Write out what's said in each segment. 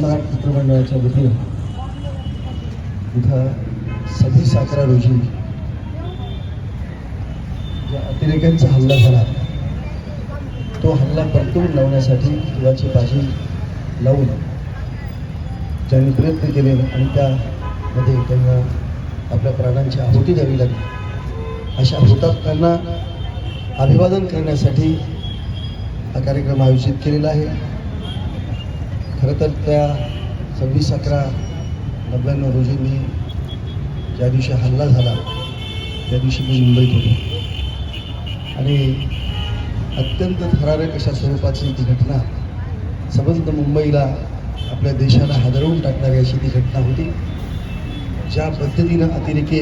सम्राट चित्रमंडळाच्या वतीनं इथं सव्वीस अकरा रोजी ज्या अतिरेक्यांचा हल्ला झाला तो हल्ला परतून लावण्यासाठी शिवाची बाजी लावून ज्यांनी प्रयत्न केले आणि त्यामध्ये त्यांना आपल्या प्राणांची आहुती द्यावी लागली. अशा हुतात्म्यांना अभिवादन करण्यासाठी हा कार्यक्रम आयोजित केलेला आहे. खरं तर त्या सव्वीस अकरा नव्याण्णव रोजी मी ज्या दिवशी हल्ला झाला त्या दिवशी मी मुंबईत होतो. आणि अत्यंत थरारक अशा स्वरूपाची ती घटना संबंध मुंबईला आपल्या देशाला हादरवून टाकणारी अशी ती घटना होती ज्या पद्धतीनं अतिरेकी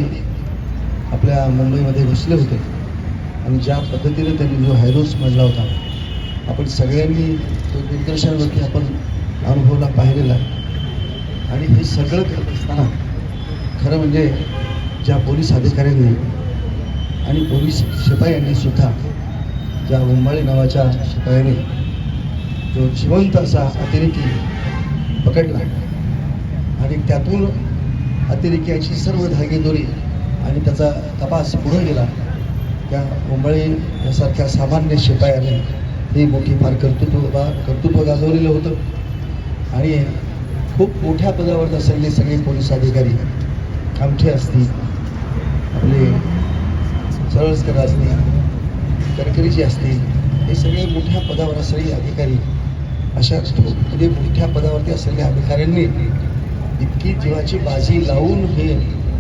आपल्या मुंबईमध्ये घुसले होते आणि ज्या पद्धतीनं त्यांनी जो हायरोस मांडला होता आपण सगळ्यांनी तो दिग्दर्शनावरती आपण अनुभवला पाहिलेला आहे. आणि हे सगळं करत असताना खरं म्हणजे ज्या पोलीस अधिकाऱ्यांनी आणि पोलीस शिपायांनी सुद्धा ज्या उंबाळे नावाच्या शिपायाने जो जिवंत असा अतिरेकी पकडला आणि त्यातून अतिरेक्याची सर्व धागेदोरी आणि त्याचा तपास पुढे गेला त्या उंबळे यासारख्या सामान्य शिपायाने हे मोठी फार कर्तृत्व कर्तृत्व गाजवलेलं होतं. आणि खूप मोठ्या पदावर असलेले सगळे पोलीस अधिकारी कामठे असतील आपले सरळसकर असतील करकरीजी असतील हे सगळे मोठ्या पदावर असलेले अधिकारी अशा म्हणजे मोठ्या पदावरती असलेल्या अधिकाऱ्यांनी इतकी जीवाची बाजी लावून हे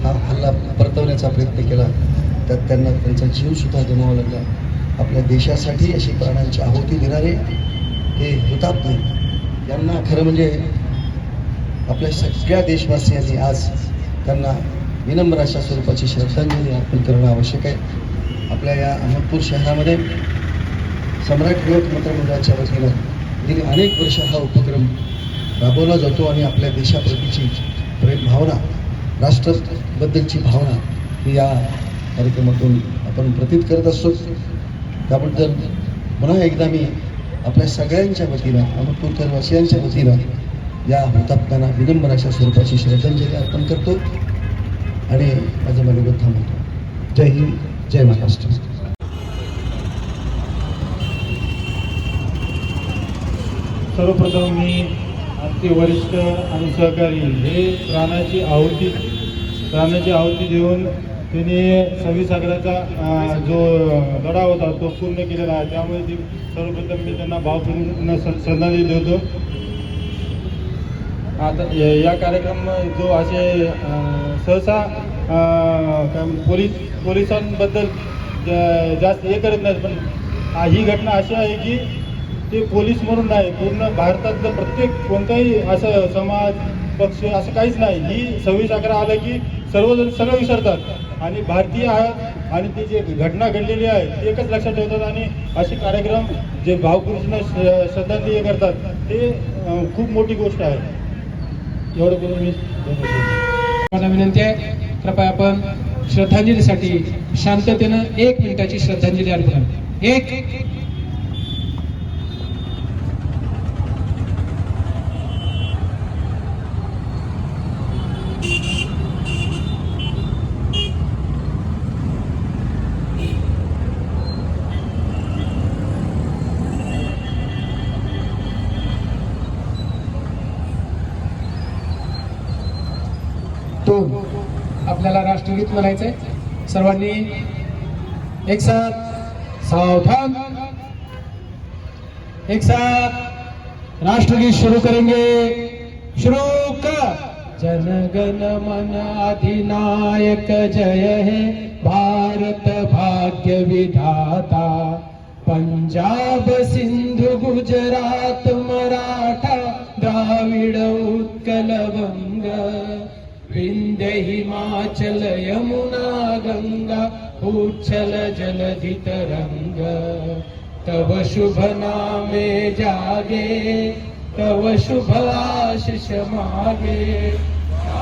हा हल्ला परतवण्याचा प्रयत्न केला त्यात त्यांना त्यांचा जीवसुद्धा गमावा लागला. आपल्या देशासाठी अशी प्राणांची आहुती देणारे हे हुतात्मे यांना खरं म्हणजे आपल्या सगळ्या देशवासियांनी आज त्यांना विनम्र अशा स्वरूपाची श्रद्धांजली अर्पण करणं आवश्यक आहे. आपल्या या अहमदपूर शहरामध्ये सम्राट युवक मित्रमंडळाच्या वतीनं गेली अनेक वर्ष हा उपक्रम राबवला जातो आणि आपल्या देशाप्रतीची प्रेम भावना राष्ट्राबद्दलची भावना ही या कार्यक्रमातून आपण प्रतीत करत असतो. त्याबद्दल पुन्हा एकदा मी आपल्या सगळ्यांच्या वतीनं अहमदपूरकर वासियांच्या वतीनं या हुतात्म्यांना विनम्र अशा स्वरूपाची श्रद्धांजली अर्पण करतो आणि माझं मनोगत थांबवतो. जय हिंद जय महाराष्ट्र. सर्वप्रथम मी आमचे वरिष्ठ आणि सहकारी हे प्राणाची आहुती प्राणाची आहुती देऊन त्यांनी सव्वीस अकराचा जो लढा होता तो पूर्ण केलेला आहे. त्यामुळे ती सर्वप्रथम मी त्यांना भावपूर्ण श्रद्धांजली देतो आता या कार्यक्रम जो असे सहसा पोलीस पोलिसांबद्दल जा- जास्त हे करत नाहीत पण ही घटना अशी आहे की ते पोलीस म्हणून नाही पूर्ण भारतातलं प्रत्येक कोणताही असं समाज पक्ष असं काहीच नाही. ही सव्वीस अकरा आलं की सर्वजण सगळं विसरतात. आणि भारतीय आहात आणि ती जे घटना घडलेली आहे ती एकच लक्षात ठेवतात आणि असे कार्यक्रम जे भावपुरुषांना श्रद्धांजली करतात ते खूप मोठी गोष्ट आहे. एवढं करून मी मला विनंती आहे कृपया आपण श्रद्धांजलीसाठी शांततेनं एक मिनिटाची श्रद्धांजली अर्पण एक एक तो आपल्याला राष्ट्रगीत म्हणायचंय. सर्वांनी एक साथ सावधान एक साथ राष्ट्रगीत शुरू करेंगे. शुरू कर. जनगण मन अधिनायक जय हे. भारत भाग्य विधाता. पंजाब सिंधु गुजरात मराठा. द्राविड उत्कल वंग. विंध्य हिमाचल यमुना गंगा उच्छल जलधि तरंग तव शुभ नामे जागे तव शुभ आशिष मागे।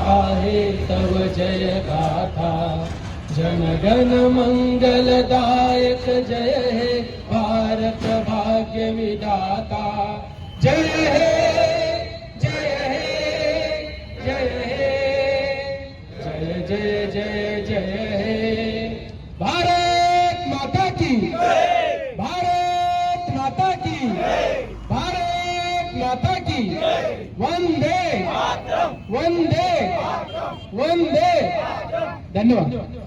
आहे तव जय गाथा जनगण मंगलदायक जय हे भारत भाग्य विधाता जय हे जय हे! जय भारत माता की भारत माता की भारत माता की वंदे वंदे वंदे धन्यवाद।